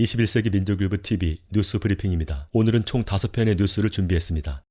21세기 민족일보 TV 뉴스 브리핑입니다. 오늘은 총 5편의 뉴스를 준비했습니다.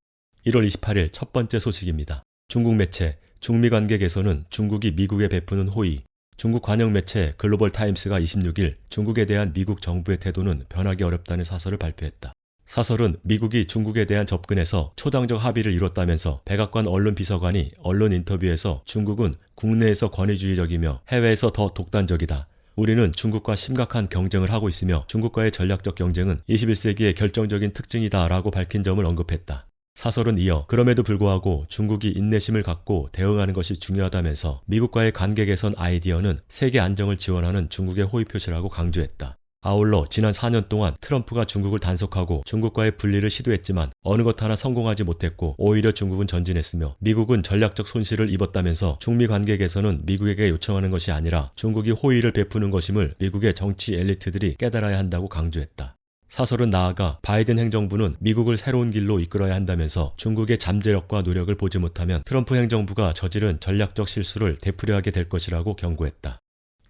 1월 28일 첫 번째 소식입니다. 중국 매체 중미 관계 개선은 중국이 미국에 베푸는 호의. 중국 관영 매체 글로벌 타임스가 26일 중국에 대한 미국 정부의 태도는 변하기 어렵다는 사설을 발표했다. 사설은 미국이 중국에 대한 접근에서 초당적 합의를 이뤘다면서 백악관 언론 비서관이 언론 인터뷰에서 중국은 국내에서 권위주의적이며 해외에서 더 독단적이다. 우리는 중국과 심각한 경쟁을 하고 있으며 중국과의 전략적 경쟁은 21세기의 결정적인 특징이다라고 밝힌 점을 언급했다. 사설은 이어 그럼에도 불구하고 중국이 인내심을 갖고 대응하는 것이 중요하다면서 미국과의 관계 개선 아이디어는 세계 안정을 지원하는 중국의 호의 표시라고 강조했다. 아울러 지난 4년 동안 트럼프가 중국을 단속하고 중국과의 분리를 시도했지만 어느 것 하나 성공하지 못했고 오히려 중국은 전진했으며 미국은 전략적 손실을 입었다면서 중미 관계 개선은 미국에게 요청하는 것이 아니라 중국이 호의를 베푸는 것임을 미국의 정치 엘리트들이 깨달아야 한다고 강조했다. 사설은 나아가 바이든 행정부는 미국을 새로운 길로 이끌어야 한다면서 중국의 잠재력과 노력을 보지 못하면 트럼프 행정부가 저지른 전략적 실수를 되풀이하게 될 것이라고 경고했다.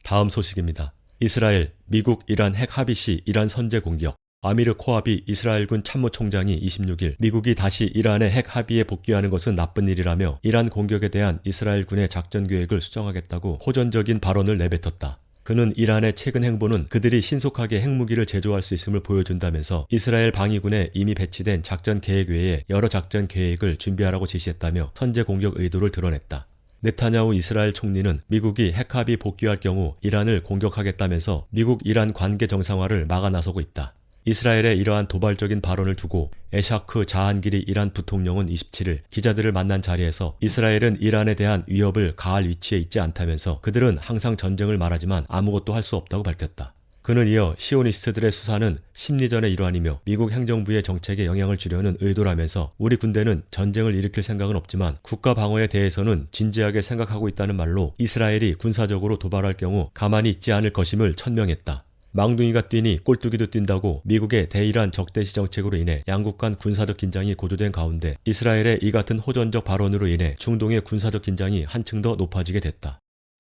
다음 소식입니다. 이스라엘, 미국, 이란 핵 합의 시 이란 선제 공격. 아미르 코아비 이스라엘군 참모총장이 26일 미국이 다시 이란의 핵 합의에 복귀하는 것은 나쁜 일이라며 이란 공격에 대한 이스라엘군의 작전 계획을 수정하겠다고 호전적인 발언을 내뱉었다. 그는 이란의 최근 행보는 그들이 신속하게 핵무기를 제조할 수 있음을 보여준다면서 이스라엘 방위군에 이미 배치된 작전 계획 외에 여러 작전 계획을 준비하라고 지시했다며 선제 공격 의도를 드러냈다. 네타냐후 이스라엘 총리는 미국이 핵합의 복귀할 경우 이란을 공격하겠다면서 미국 이란 관계 정상화를 막아 나서고 있다. 이스라엘의 이러한 도발적인 발언을 두고 에샤크 자한기리 이란 부통령은 27일 기자들을 만난 자리에서 이스라엘은 이란에 대한 위협을 가할 위치에 있지 않다면서 그들은 항상 전쟁을 말하지만 아무것도 할 수 없다고 밝혔다. 그는 이어 시오니스트들의 수사는 심리전의 일환이며 미국 행정부의 정책에 영향을 주려는 의도라면서 우리 군대는 전쟁을 일으킬 생각은 없지만 국가 방어에 대해서는 진지하게 생각하고 있다는 말로 이스라엘이 군사적으로 도발할 경우 가만히 있지 않을 것임을 천명했다. 망둥이가 뛰니 꼴뚜기도 뛴다고 미국의 대이란 적대시 정책으로 인해 양국 간 군사적 긴장이 고조된 가운데 이스라엘의 이 같은 호전적 발언으로 인해 중동의 군사적 긴장이 한층 더 높아지게 됐다.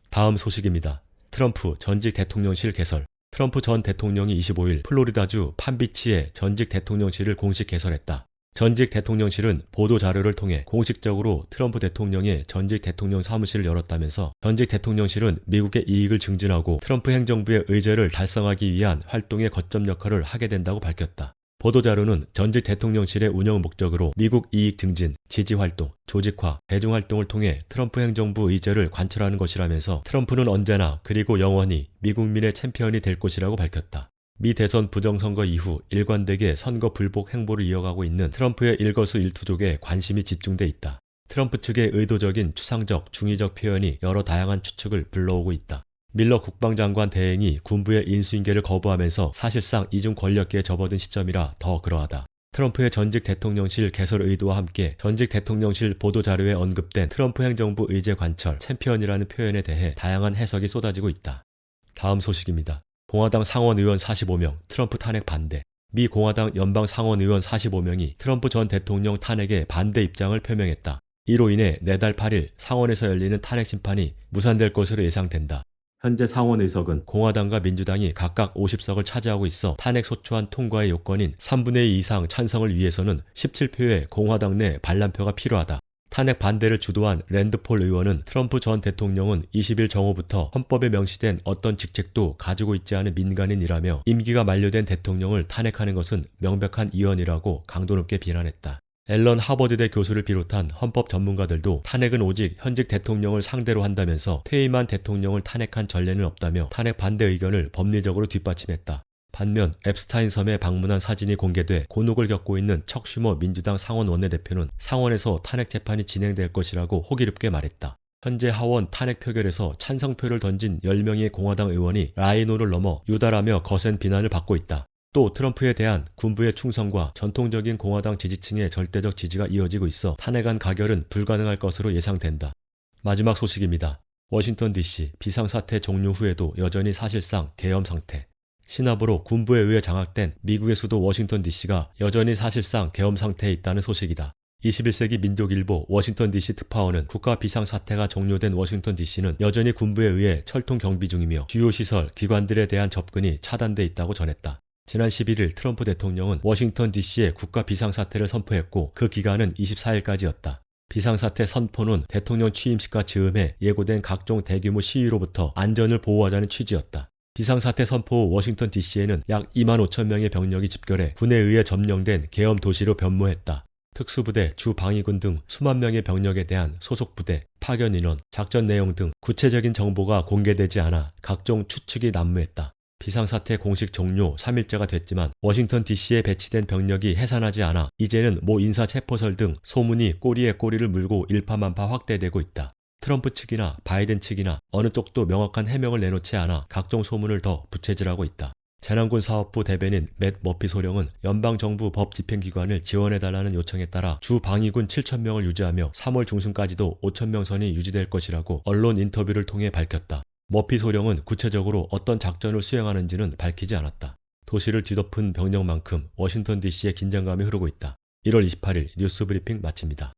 다음 소식입니다. 트럼프 전직 대통령실 개설. 트럼프 전 대통령이 25일 플로리다주 판비치의 전직 대통령실을 공식 개설했다. 전직 대통령실은 보도 자료를 통해 공식적으로 트럼프 대통령의 전직 대통령 사무실을 열었다면서 전직 대통령실은 미국의 이익을 증진하고 트럼프 행정부의 의제를 달성하기 위한 활동의 거점 역할을 하게 된다고 밝혔다. 보도자료는 전직 대통령실의 운영 목적으로 미국 이익 증진, 지지 활동, 조직화, 대중 활동을 통해 트럼프 행정부 의제를 관철하는 것이라면서 트럼프는 언제나 그리고 영원히 미국민의 챔피언이 될 것이라고 밝혔다. 미 대선 부정선거 이후 일관되게 선거 불복 행보를 이어가고 있는 트럼프의 일거수 일투족에 관심이 집중돼 있다. 트럼프 측의 의도적인 추상적, 중의적 표현이 여러 다양한 추측을 불러오고 있다. 밀러 국방장관 대행이 군부의 인수인계를 거부하면서 사실상 이중 권력계에 접어든 시점이라 더 그러하다. 트럼프의 전직 대통령실 개설 의도와 함께 전직 대통령실 보도자료에 언급된 트럼프 행정부 의제 관철, 챔피언이라는 표현에 대해 다양한 해석이 쏟아지고 있다. 다음 소식입니다. 공화당 상원 의원 45명 트럼프 탄핵 반대. 미 공화당 연방 상원 의원 45명이 트럼프 전 대통령 탄핵에 반대 입장을 표명했다. 이로 인해 내달 8일 상원에서 열리는 탄핵 심판이 무산될 것으로 예상된다. 현재 상원 의석은 공화당과 민주당이 각각 50석을 차지하고 있어 탄핵 소추안 통과의 요건인 3분의 2 이상 찬성을 위해서는 17표의 공화당 내 반란표가 필요하다. 탄핵 반대를 주도한 랜드폴 의원은 트럼프 전 대통령은 20일 정오부터 헌법에 명시된 어떤 직책도 가지고 있지 않은 민간인이라며 임기가 만료된 대통령을 탄핵하는 것은 명백한 이언이라고 강도 높게 비난했다. 앨런 하버드대 교수를 비롯한 헌법 전문가들도 탄핵은 오직 현직 대통령을 상대로 한다면서 퇴임한 대통령을 탄핵한 전례는 없다며 탄핵 반대 의견을 법리적으로 뒷받침했다. 반면 앱스타인 섬에 방문한 사진이 공개돼 곤혹을 겪고 있는 척슈머 민주당 상원 원내대표는 상원에서 탄핵 재판이 진행될 것이라고 호기롭게 말했다. 현재 하원 탄핵 표결에서 찬성표를 던진 10명의 공화당 의원이 라이노를 넘어 유달하며 거센 비난을 받고 있다. 또 트럼프에 대한 군부의 충성과 전통적인 공화당 지지층의 절대적 지지가 이어지고 있어 탄핵안 가결은 불가능할 것으로 예상된다. 마지막 소식입니다. 워싱턴 DC 비상사태 종료 후에도 여전히 사실상 계엄 상태. 신압으로 군부에 의해 장악된 미국의 수도 워싱턴 DC가 여전히 사실상 계엄 상태에 있다는 소식이다. 21세기 민족일보 워싱턴 DC 특파원은 국가 비상사태가 종료된 워싱턴 DC는 여전히 군부에 의해 철통 경비 중이며 주요 시설, 기관들에 대한 접근이 차단돼 있다고 전했다. 지난 11일 트럼프 대통령은 워싱턴 DC에 국가 비상사태를 선포했고 그 기간은 24일까지였다. 비상사태 선포는 대통령 취임식과 즈음에 예고된 각종 대규모 시위로부터 안전을 보호하자는 취지였다. 비상사태 선포 후 워싱턴 DC에는 약 2만 5천 명의 병력이 집결해 군에 의해 점령된 계엄 도시로 변모했다. 특수부대, 주방위군 등 수만 명의 병력에 대한 소속 부대, 파견 인원, 작전 내용 등 구체적인 정보가 공개되지 않아 각종 추측이 난무했다. 비상사태 공식 종료 3일째가 됐지만 워싱턴 DC에 배치된 병력이 해산하지 않아 이제는 모 인사 체포설 등 소문이 꼬리에 꼬리를 물고 일파만파 확대되고 있다. 트럼프 측이나 바이든 측이나 어느 쪽도 명확한 해명을 내놓지 않아 각종 소문을 더 부채질하고 있다. 재난군 사업부 대변인 맷 머피 소령은 연방정부 법 집행기관을 지원해달라는 요청에 따라 주 방위군 7천명을 유지하며 3월 중순까지도 5천명 선이 유지될 것이라고 언론 인터뷰를 통해 밝혔다. 머피 소령은 구체적으로 어떤 작전을 수행하는지는 밝히지 않았다. 도시를 뒤덮은 병력만큼 워싱턴 DC의 긴장감이 흐르고 있다. 1월 28일 뉴스 브리핑 마칩니다.